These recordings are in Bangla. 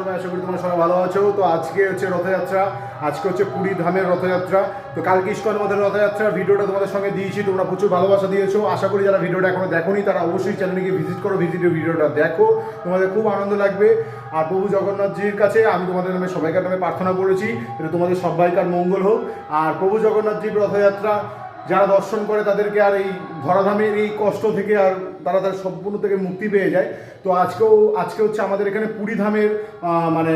সবাই আশা করি তোমরা সবাই ভালো আছো। তো আজকে হচ্ছে রথযাত্রা। আজকে হচ্ছে পুরী ধামের রথযাত্রা। তো কালকে ইস্কন মধ্যে রথযাত্রা। ভিডিওটা তোমাদের সঙ্গে দিয়েছি, তোমরা প্রচুর ভালোবাসা দিয়েছ। আশা করি যারা ভিডিওটা এখনও দেখোনি, তারা অবশ্যই চ্যানেলকে ভিজিট করো, ভিজিট ভিডিওটা দেখো। তোমাদের খুব আনন্দ লাগবে। আর প্রভু জগন্নাথজির কাছে আমি তোমাদের নামে সবাইকার নামে প্রার্থনা করেছি এটা তোমাদের সবাইকার মঙ্গল হোক। আর প্রভু জগন্নাথজির রথযাত্রা, যারা দর্শন করে তাদেরকে আর এই ধরাধামের এই কষ্ট থেকে আর তারা তার সম্পূর্ণ থেকে মুক্তি পেয়ে যায়। তো আজকেও, আজকে হচ্ছে আমাদের এখানে পুরী ধামের মানে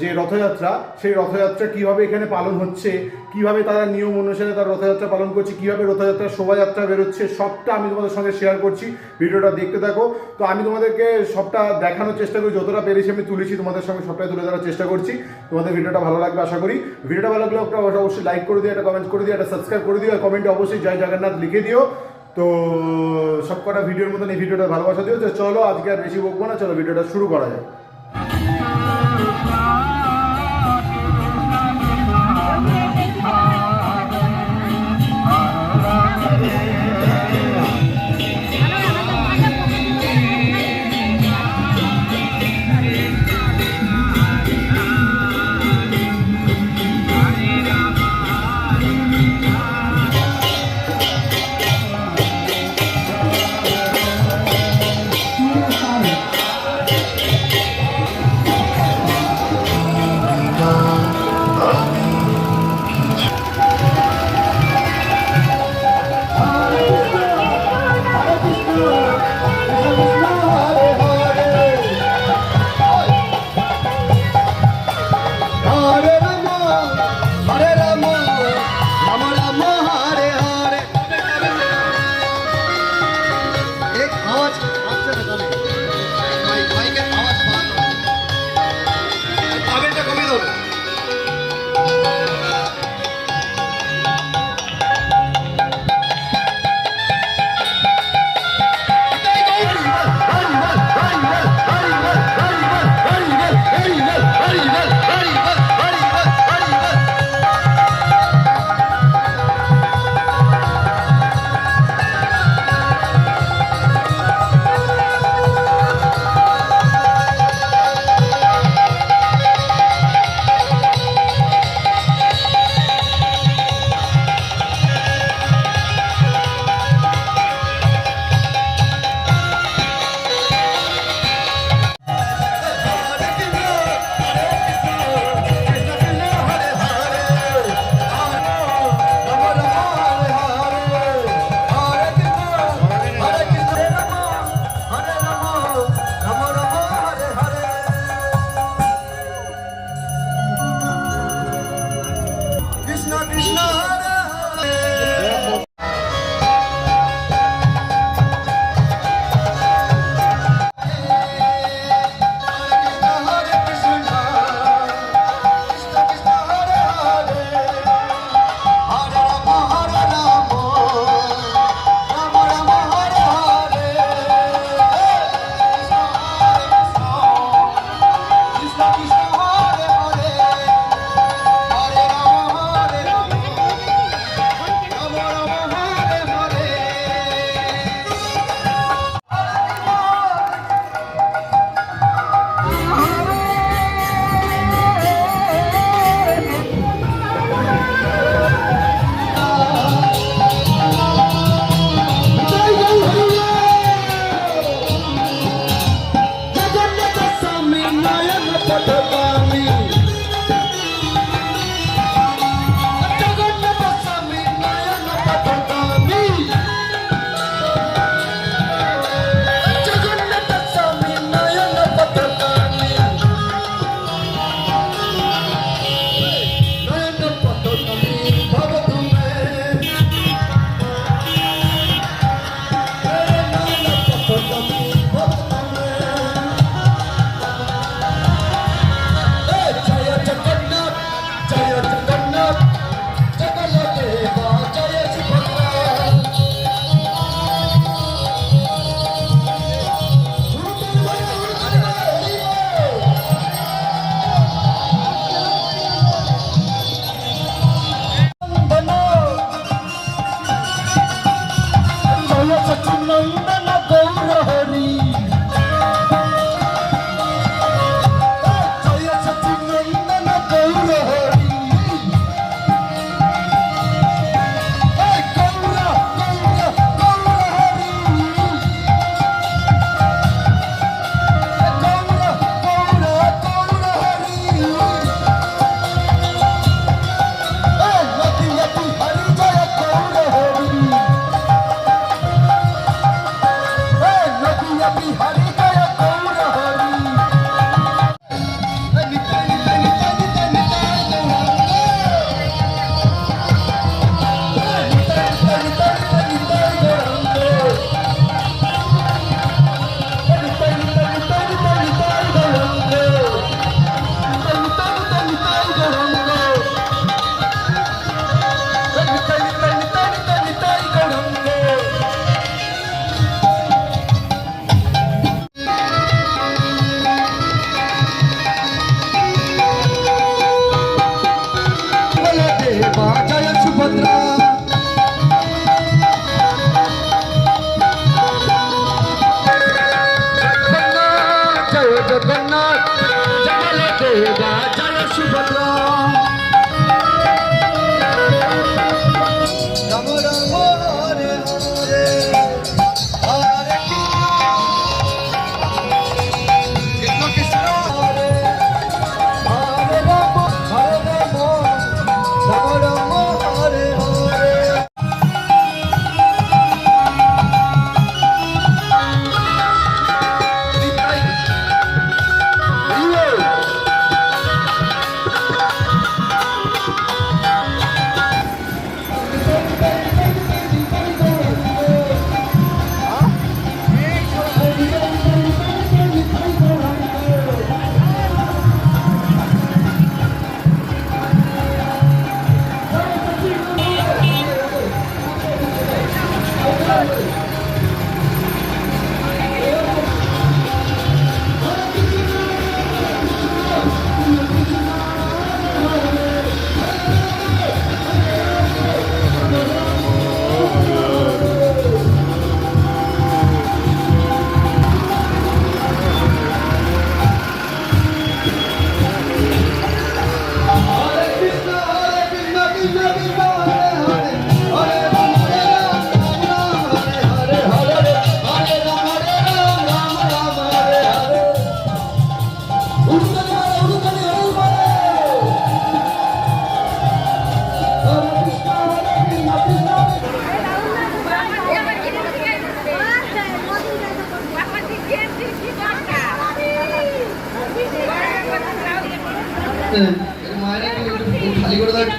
যে রথযাত্রা, সেই রথযাত্রা কীভাবে এখানে পালন হচ্ছে, কীভাবে তারা নিয়ম অনুসারে তার রথযাত্রা পালন করছে, কীভাবে রথযাত্রা শোভাযাত্রা বেরোচ্ছে, সবটা আমি তোমাদের সঙ্গে শেয়ার করছি। ভিডিওটা দেখতে থাকো। তো আমি তোমাদেরকে সবটা দেখানোর চেষ্টা করি, যতটা পেরেছি আমি তুলেছি, তোমাদের সঙ্গে সবটাই তুলে ধরার চেষ্টা করছি। তোমাদের ভিডিওটা ভালো লাগবে, আশা করি। ভিডিওটা ভালো লাগলে অবশ্যই লাইক করে দিও, একটা কমেন্ট করে দিও, একটা সাবস্ক্রাইব করে দিও, আর কমেন্টে অবশ্যই জয় জগন্নাথ লিখে দিও। তো সবকটা ভিডিওর মতন এই ভিডিওটা ভালোবাসা দিও। তো চলো আজকে আর বেশি বকবো না, চলো ভিডিওটা শুরু করা যায় Hare Rama. 네.